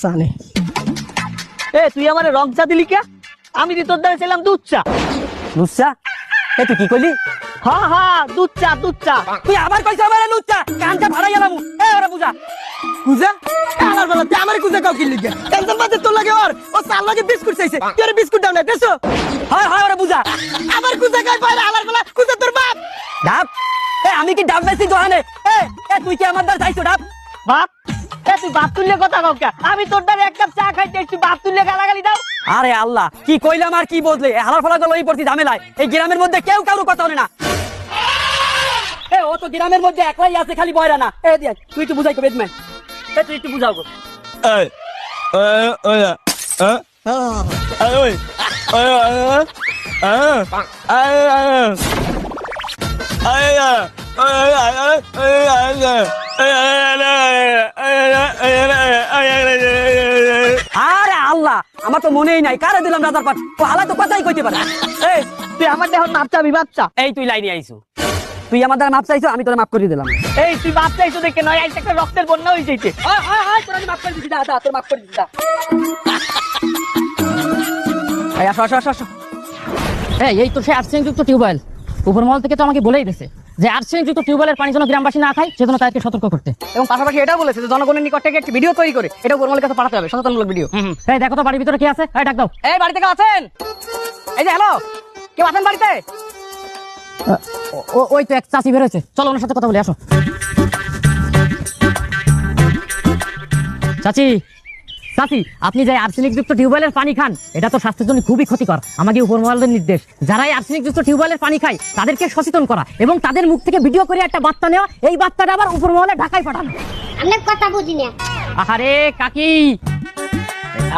সানে। এ তুই আমার রং চা দিলি কে? আমি দি তোর দ্বারা ছিলাম দুধ চা। লুচ্চা এ তুই কি কইলি? হা হা দুধ চা দুধ চা। তুই আবার কইছ আমার লুচ্চা কানটা ভাড়াই গেলাম এ ওরা বুঝা। কুজা আমার বলা তুই আমার কুজা কাউ কিনলি কে? টেনশন বাদে তোর লাগে ওর। ও লাগে বিস্কুট চাইছে। তুই ওর বিস্কুট দাও না দেছো হয় হয় ওরা বুঝা। আমার কুজা কাই পারে আলার বলা কুজা তোর বাপ। ডাব এ আমি কি ডাব বেশি দোহানে? এ এ তুই কি আমার দ্বার চাইছো ডাব? বাপ? তুই বাপ তুললে কথা কাউ আমি তোর দ্বারা এক কাপ চা খাইতে তুই বাপ তুললে গালাগালি দাও আরে আল্লাহ কি কইলাম আর কি বদলে হালার ফলা গেল এই পড়তি ঝামেলায় এই গ্রামের মধ্যে কেউ কারও কথা বলে না এ ও তো গ্রামের মধ্যে একলাই আছে খালি বয়রা না এ দেখ তুই একটু বুঝাই কবে এ তুই একটু বুঝাও গো Ê, ê, ê, ê, ê, আমার তো মনেই নাই। কারে দিলাম রাজার পাট আলা তো কথাই কইতে পারে। এই তুই আমার দেহ মাপ চাবি বাপ চা। এই তুই লাইনে আইছো। তুই আমার দ্বারা মাপ চাইছো আমি তোরে মাপ করে দিলাম। এই তুই মাপ চাইছো দেখে নয় আইতে একটা রক্তের বন্যা হয়ে যাইছে। হয় হয় হয় তোর মাপ করে দিছি দাদা তোর মাপ করে দিছি দা। আয় আসো আসো আসো আসো এই এই তো সে আসছে তো টিউবওয়েল। উপর মহল থেকে তো আমাকে বলেই দিয়েছে যে আর্সেনিক যুক্ত টিউবওয়েলের পানি যেন গ্রামবাসী না খায় সেজন্য তাদেরকে সতর্ক করতে। এবং পাশাপাশি এটাও বলেছে যে জনগণের নিকট থেকে একটি ভিডিও তৈরি করে এটা উপরমহলের কাছে পাঠাতে হবে সচেতনমূলক ভিডিও। এই দেখো তো বাড়ির ভিতরে কি আছে? এই ডাক দাও। এই বাড়িতে কেউ আছেন? এই যে হ্যালো? কেউ আছেন বাড়িতে? ওই তো এক চাষি বেরোচ্ছে চলো ওনার সাথে কথা বলে আসো। চাচি চাচি আপনি যে আর্সেনিক যুক্ত টিউবওয়েলের পানি খান এটা তো স্বাস্থ্যের জন্য খুবই ক্ষতিকর। আমাকে উপরমহলের নির্দেশ। যারা এই আর্সেনিক যুক্ত টিউবওয়েলের পানি খায় তাদেরকে সচেতন করা এবং তাদের মুখ থেকে ভিডিও করে একটা বার্তা নেওয়া এই বার্তাটা আবার উপরমহলে ঢাকায় পাঠানো। অনেক কথা বুঝি না আহারে কাকি!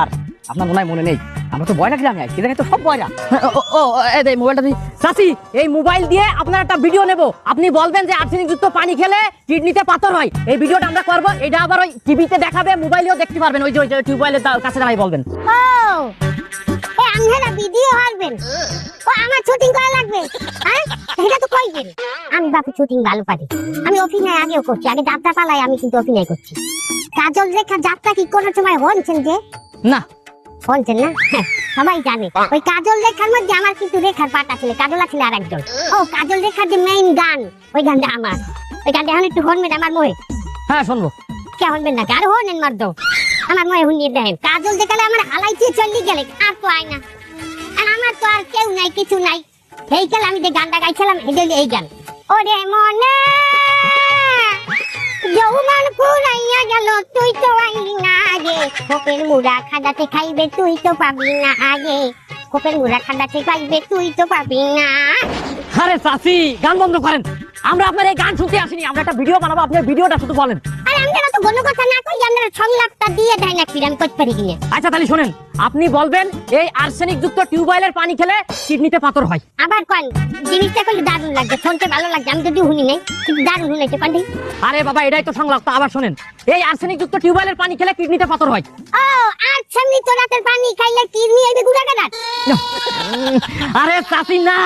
আর আপনার মনে হয় মনে নেই? আমরা তো এখানে তো সব বয়রা ও এই মোবাইলটা দিই চাচি এই মোবাইল দিয়ে আপনার একটা ভিডিও নেব। আপনি বলবেন যে পানি খেলে কিডনিতে পাথর হয়। এই ভিডিওটা আমরা করব। এটা আবার ওই টিভিতে দেখাবে মোবাইলেও দেখতে পারবেন। ওই যে ওই টিউবওয়েলের কাছে দাঁড়াই বলবেন। ও এ আঙ্গেরা ভিডিও হারবেন ও আমার শুটিং করা লাগবে। হ্যাঁ এটা তো কইবেন আমি বাপু শুটিং ভালো পারি। আমি অভিনয় আগেও করছি। আগে যাত্রা পালাই আমি কিন্তু অভিনয় করছি। কাজল রেখা যাত্রা কি কোন সময় হনছেন যে? না হনছেন না? সবাই জানে। ওই কাজল রেখার মধ্যে আমার কিন্তু রেখার পাট আছে কাজল আছে আর একজন। ও কাজল রেখার যে মেইন গান ওই গানটা আমার। ওই গানটা এখন একটু হনবেন আমার মনে হ্যাঁ শুনব। কে হনবেন না? আর হনেন মারদ আমার মনে হুনিয়ে দেখেন কাজল দেখালে আমার হালাইতে চলি গেলে আর তো আয় না। আর আমার তো আর কেউ নাই কিছু নাই। এই কাল আমি যে গানটা গাইছিলাম এই এই গান। ওরে মনে যৌবন পুরাইয়া গেল তুই তো আইলি না। আগে খোপের মুড়া খাদাতে খাইবে, তুই তো পাবি না আগে। খোপের মুড়া খাদাতে খাইবে, তুই তো পাবি না। আরে চাচি, গান বন্ধ করেন। আমরা আপনার এই গান শুনতে আসিনি আমরা একটা ভিডিও বানাবো আপনি ভিডিওটা শুধু বলেন। আর আমরা তো কোনো কথা না কই আমরা সংলাপটা দিয়ে দেয় না কিরাম করতে পারি কিনা? আচ্ছা তাহলে শোনেন আপনি বলবেন এই আর্সেনিক যুক্ত টিউবওয়েলের পানি খেলে কিডনিতে পাথর হয়। আবার কোন জিনিসটা কিন্তু দারুণ লাগছে শুনতে ভালো লাগছে আমি যদি শুনি নাই কিন্তু দারুণ শুনেছে কোন আরে বাবা এটাই তো সংলাপ তো আবার শোনেন এই আর্সেনিক যুক্ত টিউবওয়েলের পানি খেলে কিডনিতে পাথর হয়। ও আর সামনে তো রাতের পানি খাইলে কিডনি এইবে গুড়া গাড়া আরে চাচি না